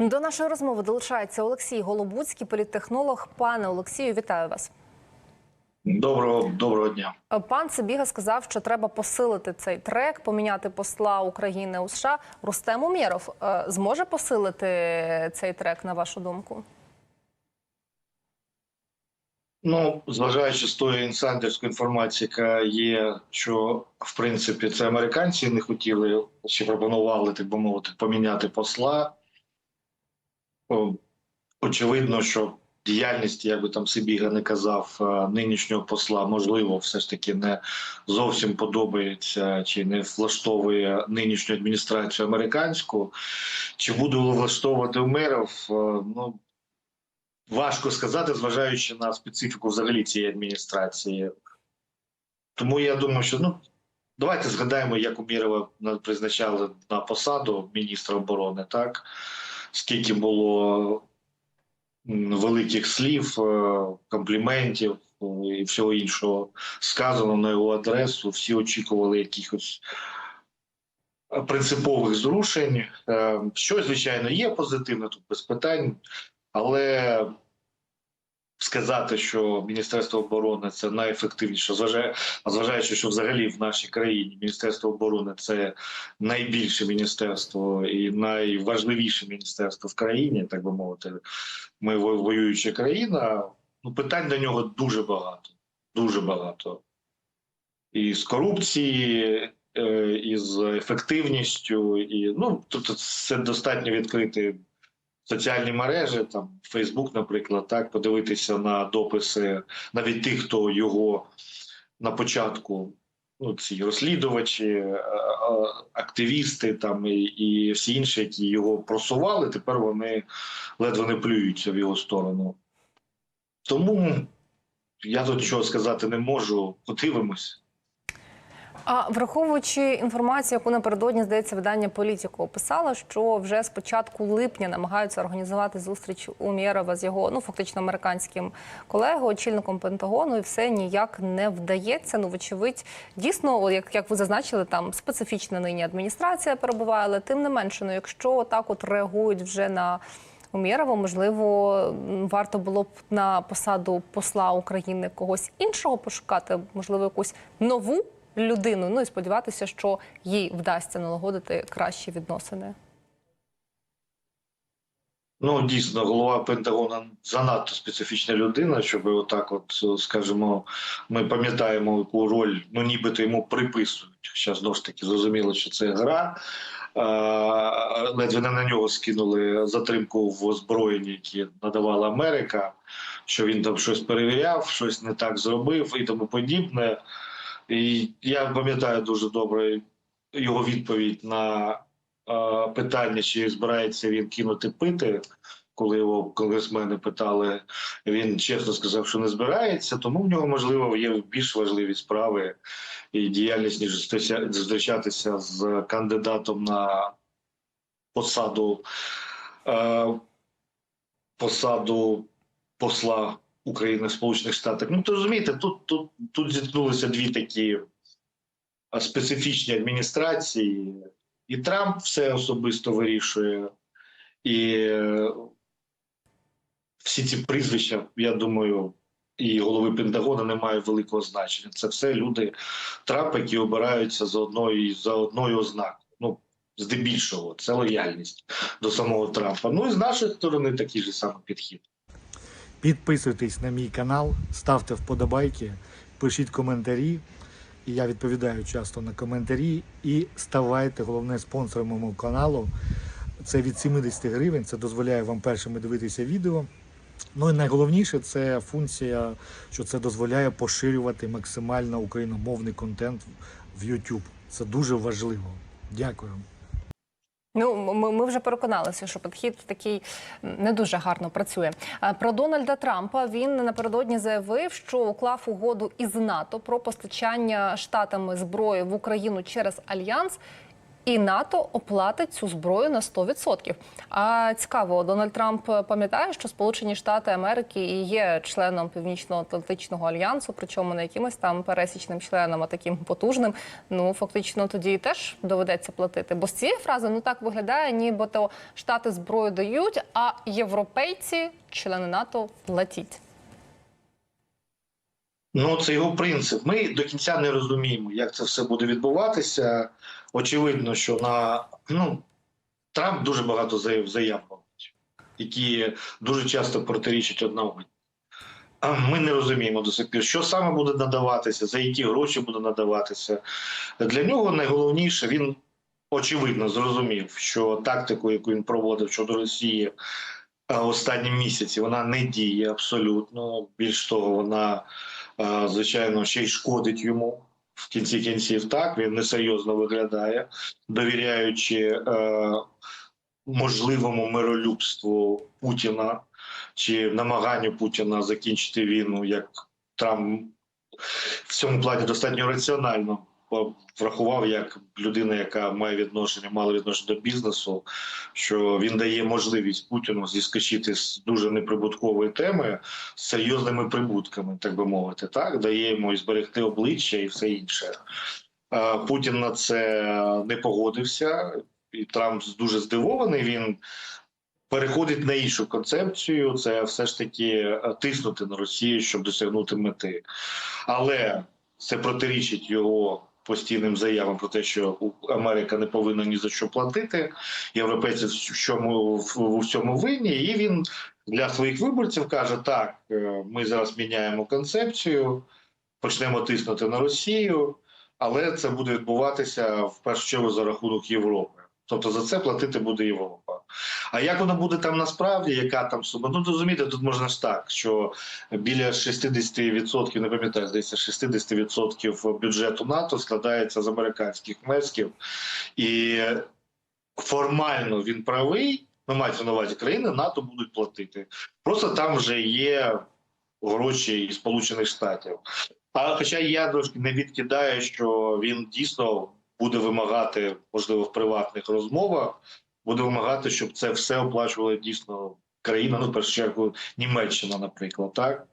До нашої розмови долучається Олексій Голобуцький, політтехнолог. Пане Олексію, вітаю вас. Доброго доброго дня. Пан Цибіга сказав, що треба посилити цей трек, поміняти посла України у США. Рустем Умєров е, зможе посилити цей трек, на вашу думку? Ну, зважаючи з тої інсайдерської інформації, яка є, що в принципі це американці не хотіли чи пропонували, так би мовити, поміняти посла. О, Очевидно, що діяльність, як би там Сибіга не казав, е, нинішнього посла, можливо, все ж таки не зовсім подобається чи не влаштовує нинішню адміністрацію американську. Чи буде влаштовувати мерів? Е, Ну важко сказати, зважаючи на специфіку взагалі цієї адміністрації. Тому я думаю, що ну давайте згадаємо, як Умірова призначали на посаду міністра оборони, так скільки було великих слів, е, компліментів і всього іншого сказано на його адресу. Всі очікували якихось е, принципових зрушень. Е, Що, звичайно, є позитивне тут без питань. Але сказати, що Міністерство оборони це найефективніше, зважаючи, що взагалі в нашій країні Міністерство оборони це найбільше міністерство і найважливіше міністерство в країні, так би мовити, ми воююча країна. Ну, питань до нього дуже багато. Дуже багато. І з корупції, е, і з ефективністю, і ну тобто це достатньо відкрити соціальні мережі, там Фейсбук, наприклад, так подивитися на дописи навіть тих, хто його на початку, ну ці розслідувачі, е, е, активісти там і, і всі інші, які його просували, тепер вони ледве не плюються в його сторону. Тому я тут чого сказати не можу. Подивимось. А враховуючи інформацію, яку напередодні здається видання політику описало, що вже з початку липня намагаються організувати зустріч Умєрова з його ну фактично американським колегою, очільником Пентагону, і все ніяк не вдається. Ну, вочевидь, дійсно, як, як ви зазначили, там специфічна нині адміністрація перебуває, але тим не менше, ну якщо так от реагують вже на Умєрова, можливо, варто було б на посаду посла України когось іншого пошукати, можливо, якусь нову людину. Ну і сподіватися, що їй вдасться налагодити кращі відносини. Ну, дійсно, голова Пентагона занадто специфічна людина, щоб отак, от скажімо, ми пам'ятаємо, яку роль ну нібито йому приписують. Знову ж таки зрозуміло, що це гра. Ледве не на нього скинули затримку в озброєнні, які надавала Америка, що він там щось перевіряв, щось не так зробив і тому подібне. І я пам'ятаю дуже добре його відповідь на е, питання, чи збирається він кинути пити, коли його конгресмени питали, він чесно сказав, що не збирається, тому в нього можливо є більш важливі справи і діяльність, ніж зустрічатися з кандидатом на посаду, е, посаду посла України Сполучених Штатах. Ну, то розумієте, тут, тут, тут зіткнулися дві такі специфічні адміністрації, і Трамп все особисто вирішує, і е, всі ці прізвища, я думаю, і голови Пентагону не мають великого значення. Це все люди Трампа, які обираються за одною за одною ознакою. Ну, здебільшого, це лояльність до самого Трампа. Ну і з нашої сторони такий же самий підхід. Підписуйтесь на мій канал, ставте вподобайки, пишіть коментарі. І я відповідаю часто на коментарі. І ставайте головне спонсором мого каналу. Це від 70 гривень. Це дозволяє вам першими дивитися відео. Ну і найголовніше це функція, що це дозволяє поширювати максимально україномовний контент в YouTube. Це дуже важливо. Дякую. Ну, ми, ми вже переконалися, що підхід такий не дуже гарно працює. Про Дональда Трампа він напередодні заявив, що уклав угоду із НАТО про постачання штатами зброї в Україну через альянс. І НАТО оплатить цю зброю на 100%. А цікаво, Дональд Трамп пам'ятає, що Сполучені Штати Америки і є членом Північно-Атлантичного альянсу, причому не якимось там пересічним членом, а таким потужним. Ну фактично тоді теж доведеться платити. Бо з цієї фрази ну так виглядає, нібито Штати зброю дають, а європейці, члени НАТО, платять. Ну, це його принцип. Ми до кінця не розуміємо, як це все буде відбуватися. Очевидно, що на ну Трамп дуже багато заяв заяв які дуже часто протирічать. А Ми не розуміємо до сих пір, що саме буде надаватися, за які гроші буде надаватися. Для нього найголовніше він очевидно зрозумів, що тактику, яку він проводив щодо Росії е, останні місяці, вона не діє абсолютно. Більш того, вона звичайно ще й шкодить йому. В кінці кінців так він несерйозно виглядає, довіряючи е, можливому миролюбству Путіна чи намаганню Путіна закінчити війну, як там в цьому плані достатньо раціонально врахував як людина, яка має відношення, мала відношення до бізнесу, що він дає можливість Путіну зіскочити з дуже неприбуткової теми з серйозними прибутками, так би мовити, так дає йому і зберегти обличчя і все інше. Путін на це не погодився, і Трамп дуже здивований. Він переходить на іншу концепцію. Це все ж таки е, тиснути на Росію, щоб досягнути мети. Але це протирічить його постійним заявам про те, що Америка не повинна ні за що платити. Європейці в чому в усьому винні, і він для своїх виборців каже: так, е, ми зараз міняємо концепцію, почнемо тиснути на Росію, але це буде відбуватися в першу чергу за рахунок Європи. Тобто за це платити буде Європа. А як воно буде там насправді, яка там сума? Ну розумієте, тут можна ж так, що біля 60%, не пам'ятаю, здається, 60% бюджету НАТО складається з американських внесків, і формально він правий. Ну, мається на увазі країни НАТО будуть платити. Просто там вже є гроші Сполучених Штатів. А хоча я трошки не відкидаю, що він дійсно буде вимагати, можливо, в приватних розмовах, буде вимагати, щоб це все оплачувала дійсно країна, ну першу чергу Німеччина, наприклад, так.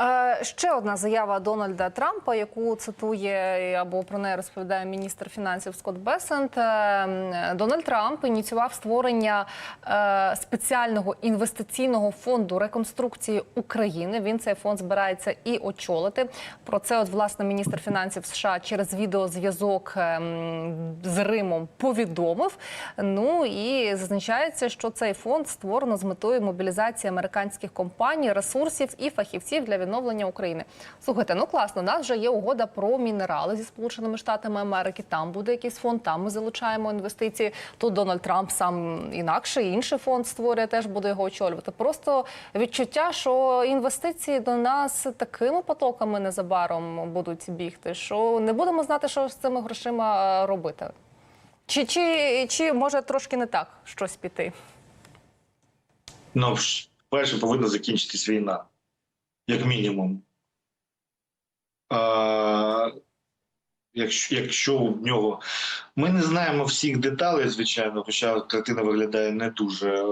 Е, Ще одна заява Дональда Трампа, яку цитує або про неї розповідає міністр фінансів Скотт Бесент. Е, Дональд Трамп ініціював створення е, спеціального інвестиційного фонду реконструкції України. Він цей фонд збирається і очолити. Про це, от власне, міністр фінансів США через відеозв'язок з Римом повідомив. Ну і зазначається, що цей фонд створено з метою мобілізації американських компаній, ресурсів і фахівців для відновлення України. Слухайте, ну класно. У нас вже є угода про мінерали зі сполученими штатами Америки. Там буде якийсь фонд, там ми залучаємо інвестиції. Тут Дональд Трамп сам інакше інший фонд створює, теж буде його очолювати. Просто відчуття, що інвестиції до нас такими потоками незабаром будуть бігти, що не будемо знати, що з цими грошима е, робити. Чи, чи, чи може трошки не так щось піти? Ну, перше, повинна закінчитись війна, як мінімум. А, якщо, якщо в нього. Ми не знаємо всіх деталей, звичайно, хоча картина виглядає не дуже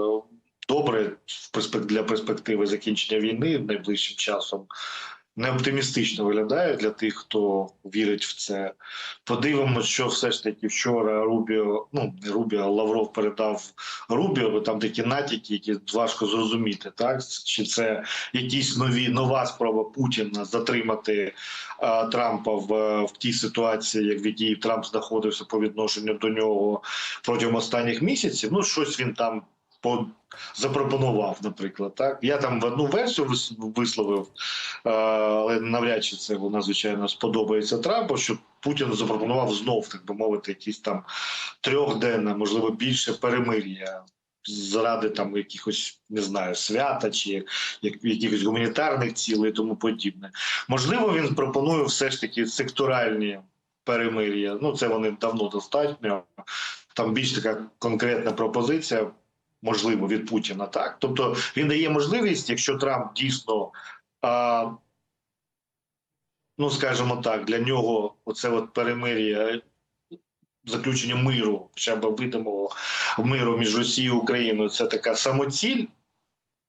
добре для перспективи закінчення війни найближчим часом. Не оптимістично виглядає для тих, хто вірить в це. Подивимось, що все ж таки вчора Рубіо, ну не Рубіо, Лавров передав Рубіо, бо там такі натяки, які важко зрозуміти, так чи це якісь нові нова спроба Путіна затримати а, Трампа в, в тій ситуації, як в якій Трамп знаходився по відношенню до нього протягом останніх місяців. Ну щось він там запропонував, наприклад. Так я там в одну версію висловив, е, але навряд чи це вона звичайно сподобається Трампу. Що Путін запропонував знов, так би мовити, якісь там трьохденне, можливо, більше перемир'я. Заради там якихось не знаю свята чи як, якихось гуманітарних цілей і тому подібне. Можливо, він пропонує все ж таки секторальні перемир'я. Ну це вони давно достатньо. Там більш така конкретна пропозиція, можливо, від Путіна. Так, тобто він дає можливість, якщо Трамп дійсно. А, Ну, скажімо так, для нього оце от перемир'я заключення миру, хоча б видимого миру між Росією і Україною, це така самоціль.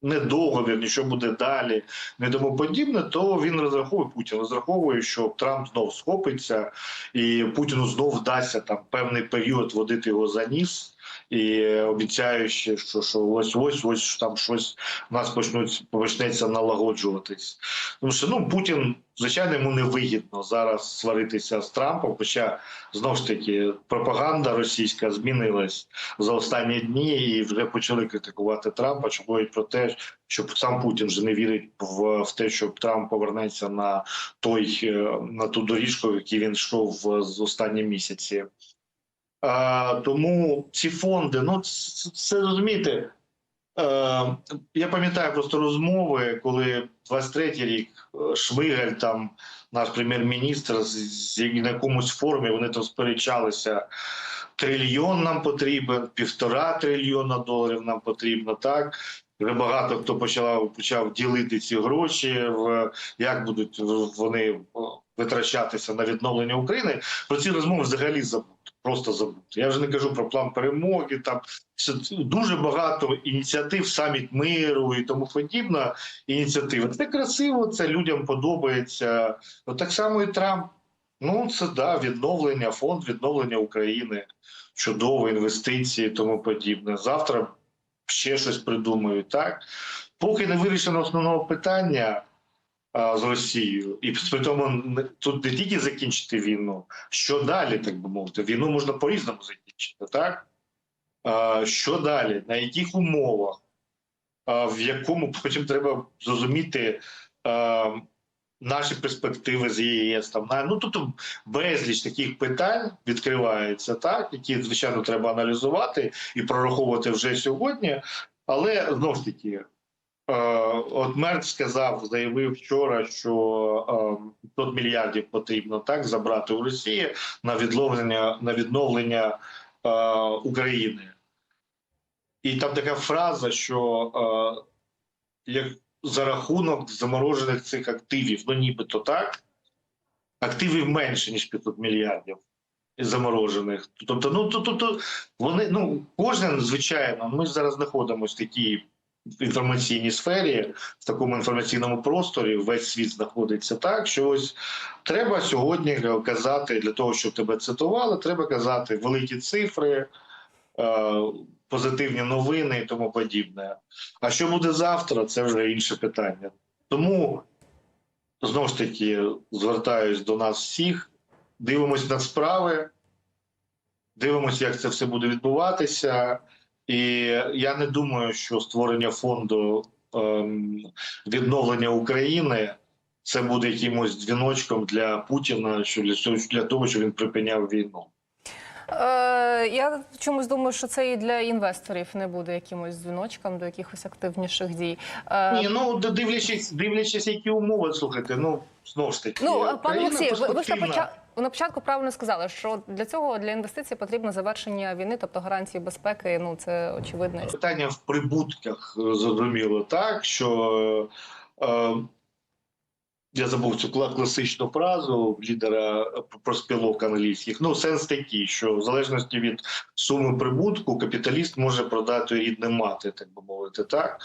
Не договір, нічого буде далі, не тому подібне, то він розраховує Путін. Розраховує, що Трамп знов схопиться, і Путіну знов вдасться там певний період водити його за ніс, і обіцяючи, що, що ось ось ось там щось в нас почнуть почнеться налагоджуватись. Тому що ну Путін, звичайно, йому не вигідно зараз сваритися з Трампом. Хоча знову ж таки пропаганда російська змінилась за останні дні, і вже почали критикувати Трампа, що говорять про те, що сам Путін вже не вірить в, в те, що Трамп повернеться на той е, на ту доріжку, в він йшов з останні місяці. А, тому ці фонди, ну це, розумієте. Е, я пам'ятаю просто розмови, коли 23-й рік е, Шмигаль, там наш прем'єр-міністр, на якомусь форумі вони там сперечалися. Трильйон нам потрібен, півтора трильйона доларів нам потрібно. Так вже багато хто почав почав ділити ці гроші, в як будуть вони витрачатися на відновлення України. Про ці розмови взагалі забути. Просто забути. Я вже не кажу про план перемоги. Там це дуже багато ініціатив, саміт миру і тому подібна ініціатива. Це красиво, це людям подобається. От так само і Трамп. Ну, це да, відновлення, фонд відновлення України, чудово, інвестиції тому подібне. Завтра ще щось придумають. Так, поки не вирішено основного питання з Росією, і при тому тут не тільки закінчити війну, що далі, так би мовити, війну можна по-різному закінчити, так? А, що далі? На яких умовах? А, в якому потім треба зрозуміти наші перспективи з ЄС. Там, ну, тобто безліч таких питань відкривається, так, які, звичайно, треба аналізувати і прораховувати вже сьогодні. Але знову ж таки, Е, От Мерц сказав, заявив вчора, що е, 500 мільярдів потрібно так забрати у Росії на відновлення на відновлення е, України. І там така фраза, що е, як за рахунок заморожених цих активів, ну нібито так, активів менше ніж 500 мільярдів заморожених. Тобто, ну то вони ну кожен, звичайно, ми зараз знаходимося в такій інформаційній сфері, в такому інформаційному просторі весь світ знаходиться так, що ось треба сьогодні казати для того, щоб тебе цитували, треба казати великі цифри, е, позитивні новини і тому подібне. А що буде завтра, це вже інше питання. Тому знову ж таки звертаюсь до нас всіх, дивимось на справи, дивимося, як це все буде відбуватися. І я не думаю, що створення фонду ем, відновлення України це буде якимось дзвіночком для Путіна, що для, того, щоб він припиняв війну. Е, я чомусь думаю, що це і для інвесторів не буде якимось дзвіночком до якихось активніших дій. Е, Ні, ну дивлячись, дивлячись, які умови, слухайте, ну знову ж таки. Ну, пане Олексію, ви, ви ж на початку на початку правильно сказали, що для цього для інвестицій потрібно завершення війни, тобто гарантії безпеки. Ну це очевидно. Питання в прибутках зрозуміло так, що е, я забув цю класичну фразу лідера проспілок англійських. Ну, сенс такий, що в залежності від суми прибутку капіталіст може продати рідне мати, так би мовити, так.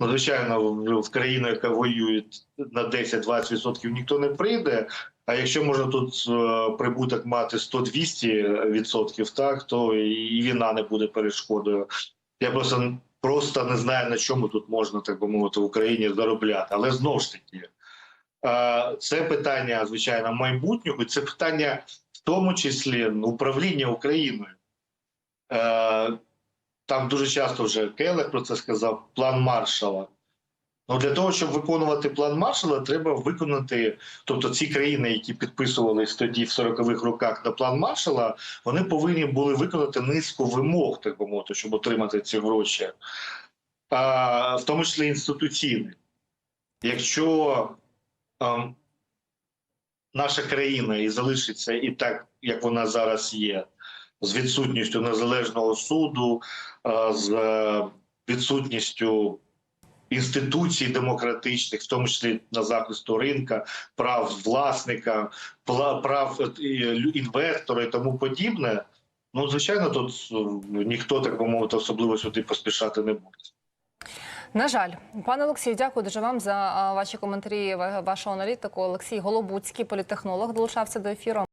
Звичайно, в, в країну, яка воює на 10-20% ніхто не прийде. А якщо можна тут е, прибуток мати 100-200%, так то і війна не буде перешкодою. Я просто просто не знаю на чому тут можна так би мовити в Україні заробляти. Але знову ж таки, е, це питання звичайно майбутнього, це питання в тому числі ну, управління Україною. Е, Там дуже часто вже Келех про це сказав. План маршала. Ну для того, щоб виконувати план маршала, треба виконати. Тобто, ці країни, які підписувались тоді в 40-х роках на план маршала, вони повинні були виконати низку вимог, так би мовити, щоб отримати ці гроші, а, в тому числі інституційних. Якщо ем, наша країна і залишиться і так, як вона зараз є, з відсутністю незалежного суду, е, з е, відсутністю інституцій демократичних, в тому числі на захисту ринка, прав власника, прав е, інвестора і тому подібне, Ну, звичайно, тут е, ніхто, так би мовити, особливо сюди поспішати не буде. На жаль, пане Олексію, дякую дуже вам за ваші коментарі, ва- вашу аналітику. Олексій Голобуцький, політехнолог, долучався до ефіру.